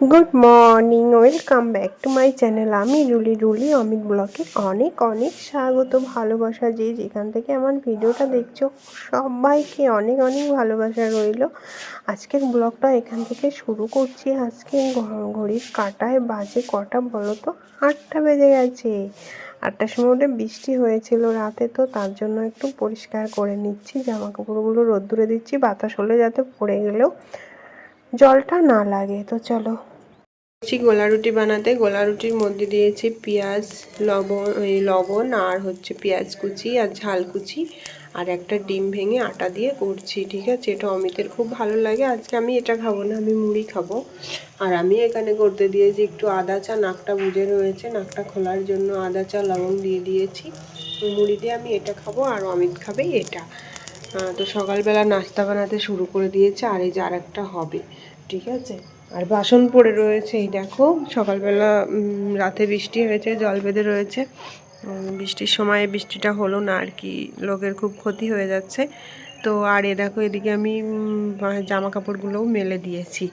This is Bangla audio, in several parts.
Good morning welcome back to my channel আমি রুলি রুলি অমিত ব্লকে অনেক অনেক স্বাগত, ভালোবাসা যে যেখান থেকে আমার ভিডিওটা দেখছ, সবাইকে অনেক অনেক ভালোবাসা রইল। আজকের ব্লগটা এখান থেকে শুরু করছি। আজকে ঘড়ির কাটায় বাজে কটা বলো তো? আটটা বেজে গেছে। আটটার সময় ওটা বৃষ্টি হয়েছিল রাতে, তো তার জন্য একটু পরিষ্কার করে নিচ্ছি। জামা কাপড়গুলো রোদ্দুরে দিচ্ছি, বাতাস হলে যাতে পড়ে গেলেও জলটা না লাগে, তো চলো। দিচ্ছি গোলা রুটি বানাতে। গোলা রুটির মধ্যে দিয়েছি পেঁয়াজ, লবণ লবণ আর হচ্ছে পেঁয়াজ কুচি আর ঝাল কুচি আর একটা ডিম ভেঙে আটা দিয়ে করছি, ঠিক আছে? এটা অমিতের খুব ভালো লাগে। আজকে আমি এটা খাব না, আমি মুড়ি খাব। আর আমি এখানে করতে দিয়েছি একটু আদা চা, নাকটা বুঝে রয়েছে। নাকটা খোলার জন্য আদা চা, লবণ দিয়ে দিয়েছি। মুড়ি দিয়ে আমি এটা খাব আর অমিত খাবে এটা। তো সকালবেলা নাস্তা বানাতে শুরু করে দিয়েছে আর এই যে আর একটা হবে। ঠিক আছে? আর বাসন পড়ে রয়েছে, এই দেখো। সকালবেলা রাতে বৃষ্টি হয়েছে, জল বেঁধে রয়েছে। বৃষ্টির সময় বৃষ্টিটা হলো না আর কি, লোকের খুব ক্ষতি হয়ে যাচ্ছে। তো আর এ দেখো, এদিকে আমি জামা কাপড়গুলোও মেলে দিয়েছি।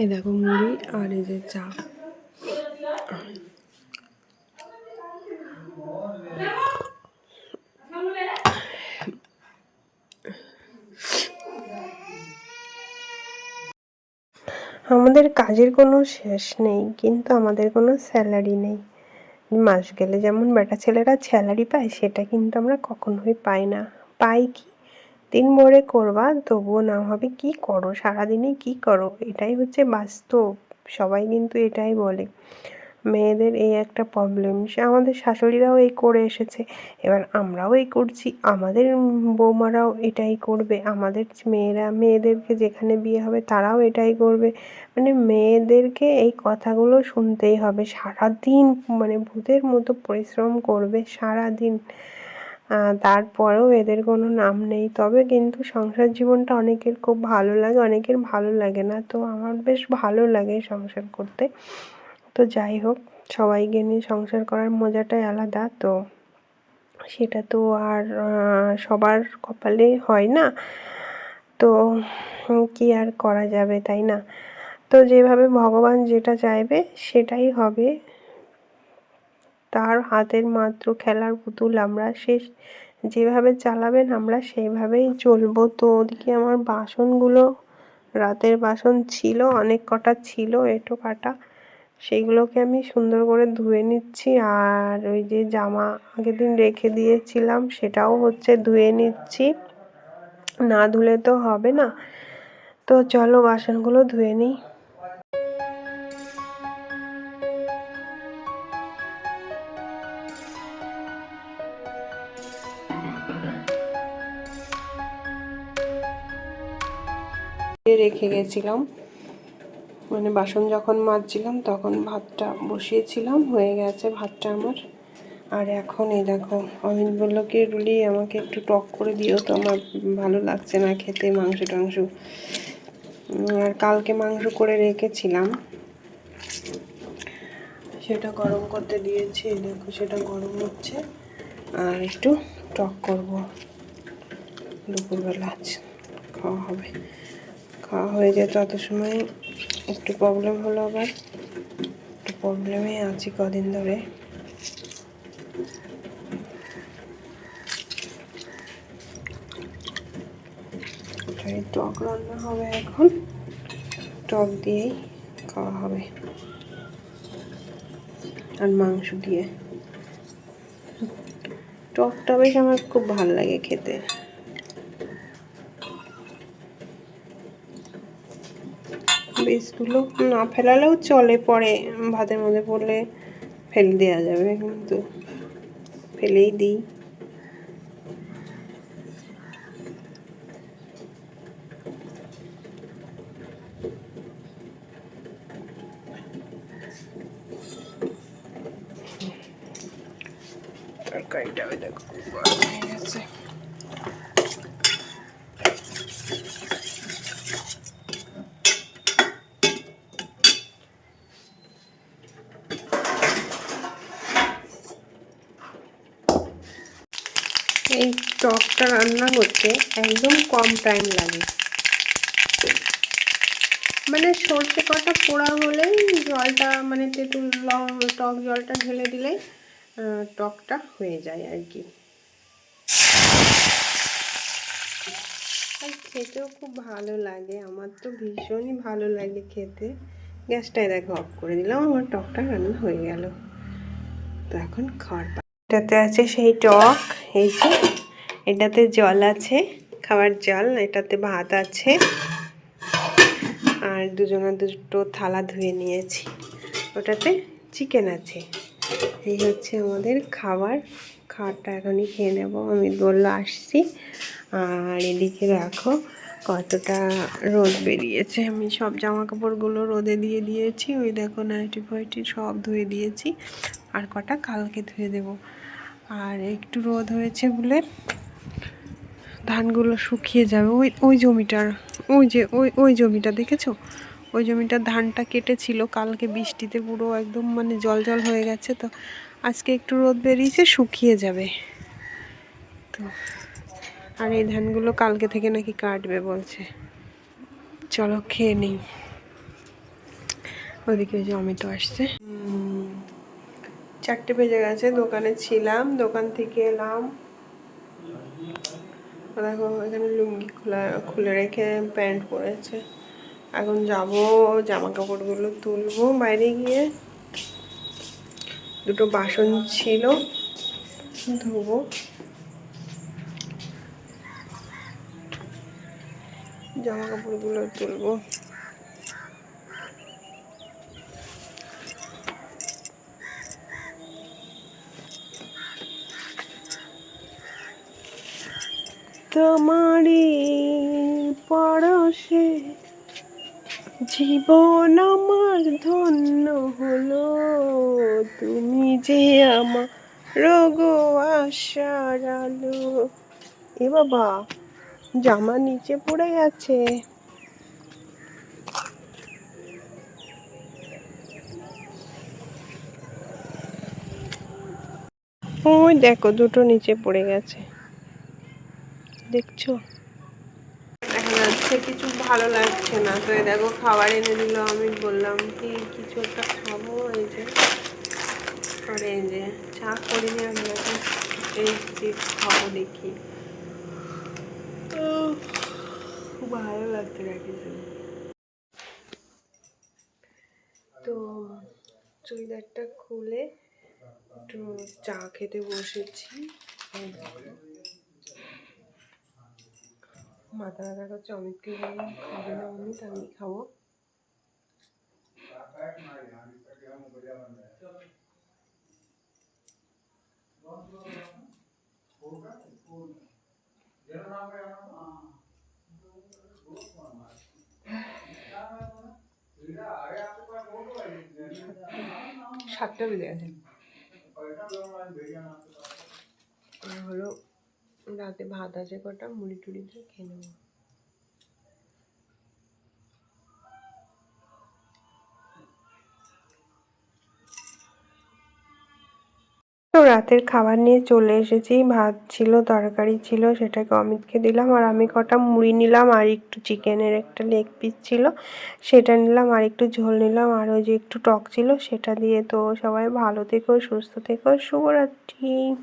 এই দেখো মুড়ি আর এই যে চা। আমাদের কাজের কোনো শেষ নেই, কিন্তু আমাদের কোনো স্যালারি নেই। মাস গেলে যেমন বেটা ছেলেরা স্যালারি পায়, সেটা কিন্তু আমরা কখনোই পাই না। পাই কি? দিন ভরে করবা, তবুও না হবে কি করো, সারাদিনে কি করো, এটাই হচ্ছে বাস্তব। সবাই কিন্তু এটাই বলে। মেয়েদের এই একটা প্রবলেম সে আমাদের শাশুড়িরাও এই করে এসেছে। এবার আমরাও এই করছি। আমাদের বৌমারাও এটাই করবে। আমাদের মেয়েরা, মেয়েদেরকে যেখানে বিয়ে হবে তারাও এটাই করবে। মানে মেয়েদেরকে এই কথাগুলো শুনতেই হবে। সারাদিন মানে ভূতের মতো পরিশ্রম করবে সারাদিন। তারপরেও এদের কোনো নাম নেই। তবে কিন্তু সংসার জীবনটা অনেকের খুব ভালো লাগে, অনেকের ভালো লাগে না। তো আমার বেশ ভালো লাগে সংসার করতে। তো যাই হোক, সবাইকে নিয়ে সংসার করার মজাটাই আলাদা। তো সেটা তো আর সবার কপালে হয় না। তো কি আর করা যাবে, তাই না? তো যেভাবে ভগবান যেটা চাইবে সেটাই হবে। তার হাতের মাত্র খেলার পুতুল আমরা সে, যেভাবে চালাবেন আমরা সেইভাবেই চলবো। তো ওদিকে আমার বাসনগুলো, রাতের বাসন ছিল, অনেক কটা ছিল এঁটো কাটা সেইগুলোকে আমি সুন্দর করে ধুয়ে নিচ্ছি। আর ওই যে জামা আগের দিন রেখে দিয়েছিলাম, সেটাও হচ্ছে ধুয়ে নিচ্ছি। না ধুলে তো হবে না। তো চলো বাসনগুলো ধুয়ে নিই। রেখে গেছিলাম। মানে বাসন যখন মাজছিলাম, তখন ভাতটা বসিয়েছিলাম, হয়ে গেছে ভাতটা আমার। আর এখন এই দেখো, অমিত বলল, কি রুলি, আমাকে একটু টক করে দিও তো, আমার ভালো লাগছে না খেতে মাংস টাংস। আর কালকে মাংস করে রেখেছিলাম। সেটা গরম করতে দিয়েছি দেখো, সেটা গরম হচ্ছে। আর একটু টক করব। দুপুরবেলা আজ খাওয়া হবে। খাওয়া হয়ে যেত তত সময় একটু প্রবলেম হলো আবার। একটু প্রবলেমে আছি কদিন ধরে। টক রান্না হবে এখন। টক দিয়েই খাওয়া হবে। আর মাংস দিয়ে। টকটা বেশ আমার খুব ভালো লাগে খেতে। বীজগুলো না ফেলালেও চলে পরে ভাতের মধ্যে পড়লে ফেলে দেওয়া যাবে কিন্তু ফেলেই দিই। তরকারিটা দেখো। গরম হয়ে গেছে এই টকটা রান্না করতে একদম কম টাইম লাগে। মানে সর্ষে কটা পোড়া হলেই জলটা মানে তেঁতুল লং, টক জলটা ঢেলে দিলেই টকটা হয়ে যায় আর কি। খেতেও খুব ভালো লাগে, আমার তো ভীষণই ভালো লাগে খেতে। গ্যাসটাই দেখো অফ করে দিলাম, আমার টকটা রান্না হয়ে গেল। তো এখন খাওয়ার এটাতে আছে সেই টক, এই যে এটাতে জল আছে খাবার জল, এটাতে ভাত আছে। আর দুজনে দুটো থালা ধুয়ে নিয়েছি। ওটাতে চিকেন আছে। এই হচ্ছে আমাদের খাবার। খাবারটা এখনই খেয়ে নেব। আমি বলল, আসছি। আর এদিকে রাখো কতটা রোদ বেরিয়েছে। আমি সব জামা কাপড়গুলো রোদে দিয়ে দিয়েছি। ওই দেখো নাইটি ফাইটি সব ধুয়ে দিয়েছি। আর কটা কালকে ধুয়ে দেব। আর একটু রোদ হয়েছে বলে ধানগুলো শুকিয়ে যাবে। ওই ওই জমিটার, ওই যে, ওই ওই জমিটা দেখেছ? ওই জমিটার ধানটা কেটেছিল, কালকে বৃষ্টিতে পুরো একদম মানে জল জল হয়ে গেছে তো আজকে একটু রোদ বেরিয়েছে, শুকিয়ে যাবে। তো, আর এই ধানগুলো কালকে থেকে নাকি কাটবে বলছে। চলো খেয়ে নিই। ওদিকে ওই যে অমিত আসছে। চারটে বেজে গেছে, দোকানে ছিলাম, দোকান থেকে এলাম। দেখো, এখানে লুঙ্গি খোলা, খুলে রেখে প্যান্ট পরেছে। এখন যাব জামা কাপড়গুলো তুলবো বাইরে গিয়ে। দুটো বাসন ছিল, ধোবো। জামা কাপড়গুলো তুলবো। তোমারই পরশে জীবন আমার ধন্য হলো। তুমি যে আমার রোগ আশার আলো। এ বাবা, জামা নিচে পড়ে গেছে। ওই দেখো, দুটো নিচে পড়ে গেছে। দেখছ? দেখা যাচ্ছে কিছু ভালো লাগছে না। তো এই দেখো, খাবার এনে দিল, আমি বললাম কি, কিছু একটা খাব? এই যে, আর এই যে, চা করিনি আমি এই চিপস খাব দেখি। খুব ভালো লাগছে নাকি তো চুড়িদারটা খুলে একটু চা খেতে বসেছি। মাথা ব্যথা করছে অমিতকে খাবে না অমিত আমি খাব। সাতটা বেজে গেছে। হলো রাতে ভাত আছে কটা, মুড়ি টুড়ি দিয়ে খেয়ে নেব। রাতের খাবার নিয়ে চলে এসেছি, ভাত ছিল, তরকারি ছিল, সেটাকে অমিতকে দিলাম, আর আমি কটা মুড়ি নিলাম, আর একটু চিকেনের একটা লেগ পিস ছিল, সেটা নিলাম, আর একটু ঝোল নিলাম, আর ওই যে একটু টক ছিল, সেটা দিয়ে তো সবাই ভালো থেকো, সুস্থ থেকো, শুভরাত্রি।